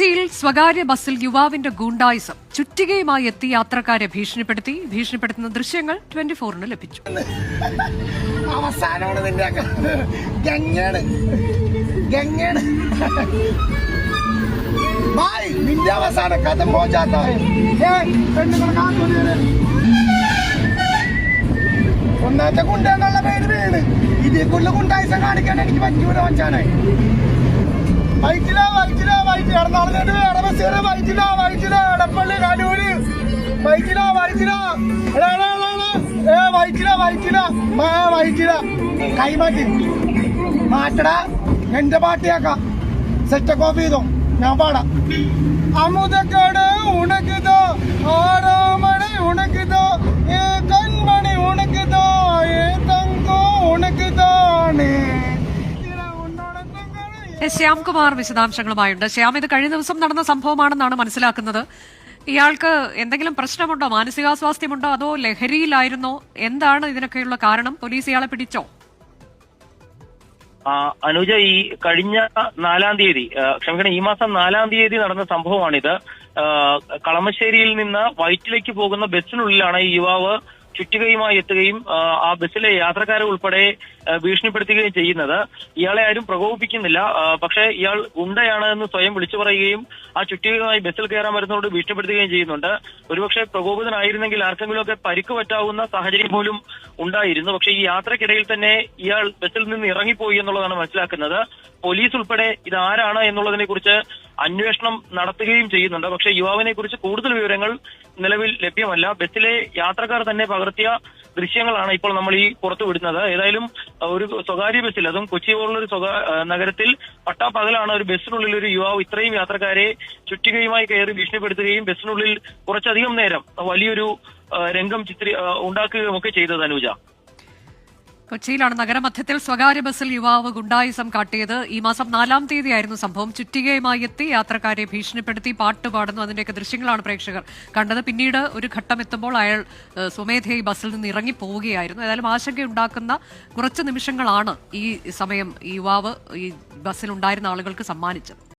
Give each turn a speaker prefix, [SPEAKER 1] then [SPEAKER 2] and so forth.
[SPEAKER 1] കൊച്ചിയിൽ സ്വകാര്യ ബസ്സിൽ യുവാവിന്റെ ഗൂണ്ടായിസം ചുറ്റികയുമായി എത്തി യാത്രക്കാരെ ഭീഷണിപ്പെടുത്തി. ഭീഷണിപ്പെടുത്തുന്ന ദൃശ്യങ്ങൾ ട്വന്റി ഫോറിന് ലഭിച്ചു
[SPEAKER 2] ഒന്നാമത്തെ കുണ്ട എന്നുള്ള പേര് വീണ്. ഇതിൽ ഗുണ്ടായിസം കുണ്ടായിസം കാണിക്കാൻ എനിക്ക് പറ്റൂല വച്ചാനായി വൈറ്റില വൈറ്റില എടപ്പള്ളി കലൂര് എടാ, എടാ. ഏ വൈറ്റില മാ വൈറ്റില. കൈമാറ്റി. മാറ്റടാ. എന്റെ പാട്ടിയാക്കാം സെറ്റ് കോപ്പി ചെയ്തോ. ഞാൻ പാടാം. അമുതക്കട് ഉണക്കുതോ ആറാമണി ഉണക്കുതോ ഏ കൺമണി ഉണക്കുതോ ഏ തങ്കോ ഉണക്കുതാണേ
[SPEAKER 1] എസ് ശ്യാംകുമാർ വിശദാംശങ്ങളുമായുണ്ട്. ശ്യാം ഇത് കഴിഞ്ഞ ദിവസം നടന്ന സംഭവമാണെന്നാണ് മനസ്സിലാക്കുന്നത്. ഇയാൾക്ക് എന്തെങ്കിലും പ്രശ്നമുണ്ടോ? മാനസികാസ്വാസ്ഥ്യമുണ്ടോ? അതോ ലഹരിയിലായിരുന്നോ? എന്താണ് ഇതിനൊക്കെയുള്ള കാരണം? പോലീസ് ഇയാളെ പിടിച്ചോ?
[SPEAKER 3] അനുജ ഈ കഴിഞ്ഞ നാലാം തീയതി ക്ഷമിക്കണം ഈ മാസം നാലാം തീയതി നടന്ന സംഭവമാണിത്. കളമശ്ശേരിയിൽ നിന്ന് വൈറ്റിലേക്ക് പോകുന്ന ബസ്സിനുള്ളിലാണ് ഈ യുവാവ് ചുറ്റികയുമായി എത്തുകയും ആ, ബസ്സിലെ യാത്രക്കാരെ ഉൾപ്പെടെ ഭീഷണിപ്പെടുത്തുകയും ചെയ്യുന്നത് ഇയാളെ ആരും പ്രകോപിപ്പിക്കുന്നില്ല. പക്ഷേ ഇയാൾ ഉണ്ടയാണ് എന്ന് സ്വയം വിളിച്ചു പറയുകയും ആ ചുറ്റുകയുമായി ബസ്സിൽ കയറാൻ വരുന്നതോട് ഭീഷണിപ്പെടുത്തുകയും ചെയ്യുന്നുണ്ട്. ഒരുപക്ഷെ പ്രകോപിതനായിരുന്നെങ്കിൽ ആർക്കെങ്കിലുമൊക്കെ പരിക്ക് പറ്റാവുന്ന സാഹചര്യം പോലും ഉണ്ടായിരുന്നു. പക്ഷേ ഈ യാത്രക്കിടയിൽ തന്നെ ഇയാൾ ബസ്സിൽ നിന്ന് ഇറങ്ങിപ്പോയി എന്നുള്ളതാണ് മനസ്സിലാക്കുന്നത്. പോലീസ് ഉൾപ്പെടെ ഇത് ആരാണ് എന്നുള്ളതിനെ കുറിച്ച് അന്വേഷണം നടത്തുകയും ചെയ്യുന്നുണ്ട്. പക്ഷേ യുവാവിനെ കുറിച്ച് കൂടുതൽ വിവരങ്ങൾ നിലവിൽ ലഭ്യമല്ല. ബസ്സിലെ യാത്രക്കാർ തന്നെ പകർത്തിയ ദൃശ്യങ്ങളാണ് ഇപ്പോൾ നമ്മൾ ഈ പുറത്തു വിടുന്നത്. ഏതായാലും ഒരു സ്വകാര്യ ബസ്സിൽ അതും കൊച്ചി പോലുള്ള ഒരു നഗരത്തിൽ പട്ടാപ്പകലാണ് ഒരു ബസ്സിനുള്ളിൽ ഒരു യുവാവ് ഇത്രയും യാത്രക്കാരെ ചുറ്റികയുമായി കയറി ഭീഷണിപ്പെടുത്തുകയും ബസ്സിനുള്ളിൽ കുറച്ചധികം നേരം വലിയൊരു രംഗം ചിത്രീ ഉണ്ടാക്കുകയും ഒക്കെ ചെയ്തത് അനുജ.
[SPEAKER 1] കൊച്ചിയിലാണ് നഗരമധ്യത്തിൽ സ്വകാര്യ ബസ്സിൽ യുവാവ് ഗുണ്ടായിസം കാട്ടിയത്. ഈ മാസം നാലാം തീയതിയായിരുന്നു സംഭവം. ചുറ്റികയുമായി എത്തി യാത്രക്കാരെ ഭീഷണിപ്പെടുത്തി പാട്ട് പാടുന്നു. അതിന്റെയൊക്കെ ദൃശ്യങ്ങളാണ് പ്രേക്ഷകർ കണ്ടത്. പിന്നീട് ഒരു ഘട്ടം എത്തുമ്പോൾ അയാൾ സ്വമേധയായി ബസ്സിൽ നിന്ന് ഇറങ്ങി പോവുകയായിരുന്നു. ഏതായാലും ആശങ്കയുണ്ടാക്കുന്ന കുറച്ച് നിമിഷങ്ങളാണ് ഈ സമയം യുവാവ് ഈ ബസ്സിലുണ്ടായിരുന്ന ആളുകൾക്ക് സമ്മാനിച്ചത്.